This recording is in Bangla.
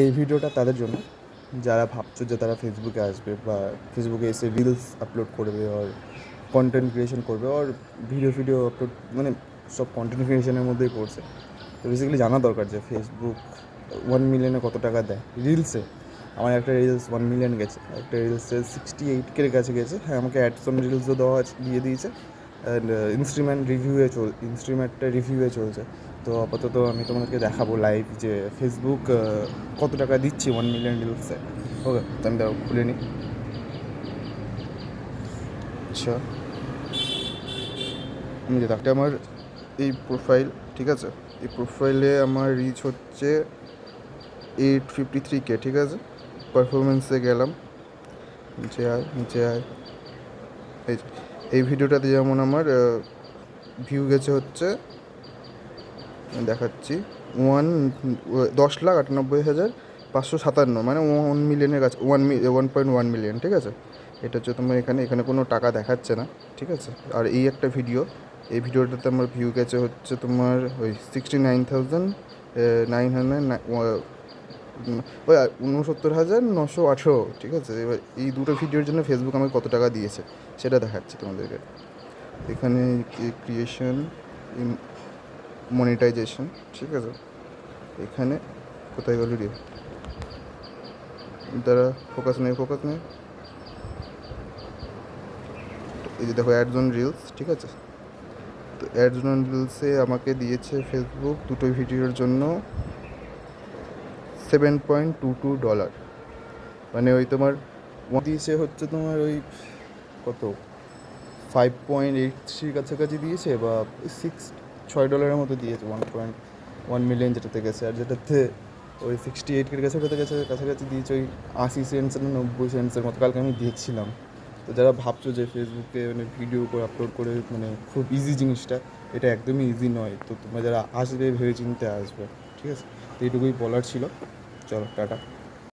এই ভিডিওটা তাদের জন্য। যারা ভাবছ যে তারা ফেসবুকে আসবে বা ফেসবুকে এসে রিলস আপলোড করবে আর কন্টেন্ট ক্রিয়েশন করবে আর ভিডিও ভিডিও আপলোড মানে সব কন্টেন্ট ক্রিয়েশনের মধ্যেই পড়ছে। তো বেসিক্যালি জানা দরকার যে ফেসবুক ওয়ান মিলিয়নে কত টাকা দেয়। রিলসে আমার একটা রিলস ওয়ান মিলিয়ন গেছে, একটা রিলসে সিক্সটি এইট কের কাছে গেছে। হ্যাঁ আমাকে অ্যাডসন রিলসও দেওয়া দিয়ে দিয়েছে। ইনস্ট্রুমেন্ট রিভিউয়ে চল ইনস্ট্রুমেন্টটা রিভিউয়ে চলছে। তো আপাতত আমি তোমাদেরকে দেখাবো লাইভ যে ফেসবুক কত টাকা দিচ্ছি ওয়ান মিলিয়ন রিলসে ওকে তো আমি দাঁড়াও খুলে নিই আচ্ছা। আমি যে দেখতে আমার এই প্রোফাইল ঠিক আছে? এই প্রোফাইলে আমার রিচ হচ্ছে এইট ফিফটি থ্রি কে ঠিক আছে? পারফরমেন্সে গেলাম। নিচে আয় নিচে আয়। এই এই ভিডিওটাতে যেমন আমার ভিউ গেছে হচ্ছে, দেখাচ্ছি ওয়ান দশ লাখ আটানব্বই হাজার পাঁচশো সাতান্ন মানে ওয়ান মিলিয়নের কাছে one one point one million ঠিক আছে? এটা হচ্ছে তোমার এখানে এখানে কোনো টাকা দেখাচ্ছে না, ঠিক আছে? আর এই একটা ভিডিও এই ভিডিওটাতে আমার ভিউ গেছে হচ্ছে তোমার ওই sixty nine thousand nine hundred ওই উনসত্তর হাজার নশো আঠেরো, ঠিক আছে? এবার এই দুটো ভিডিওর জন্য ফেসবুক আমাকে কত টাকা দিয়েছে সেটা দেখাচ্ছি তোমাদেরকে। এখানে ক্রিয়েশন ইন মনিটাইজেশন ঠিক আছে? এখানে কোথায় গেল রে? দ্বারা ফোকাস নেই ফোকাস নেই। এই যে দেখো অ্যাডজন রিলস ঠিক আছে? তো অ্যাডজন রিলসে আমাকে দিয়েছে ফেসবুক দুটো ভিডিওর জন্য seven point two two dollar মানে ওই তোমার দিয়েছে হচ্ছে তোমার ওই কত? ফাইভ পয়েন্ট এইট থ্রির কাছাকাছি দিয়েছে বা সিক্স ছয় ডলারের মতো দিয়েছে ওয়ান পয়েন্ট ওয়ান মিলিয়ন যেটাতে গেছে। আর যেটাতে ওই সিক্সটি এইটের কাছে ওটাতে গেছে, কাছাকাছি দিয়েছে ওই আশি সেন্টস না নব্বই সেন্টসের মতো। কালকে আমি দিয়েছিলাম তো যারা ভাবছ যে ফেসবুকে মানে ভিডিও করে আপলোড করে মানে খুব ইজি জিনিসটা, এটা একদমই ইজি নয়। তো তোমরা যারা আসবে ভেবে চিনতে আসবে, ঠিক আছে? তো এইটুকুই বলার ছিল। চলো টাটা।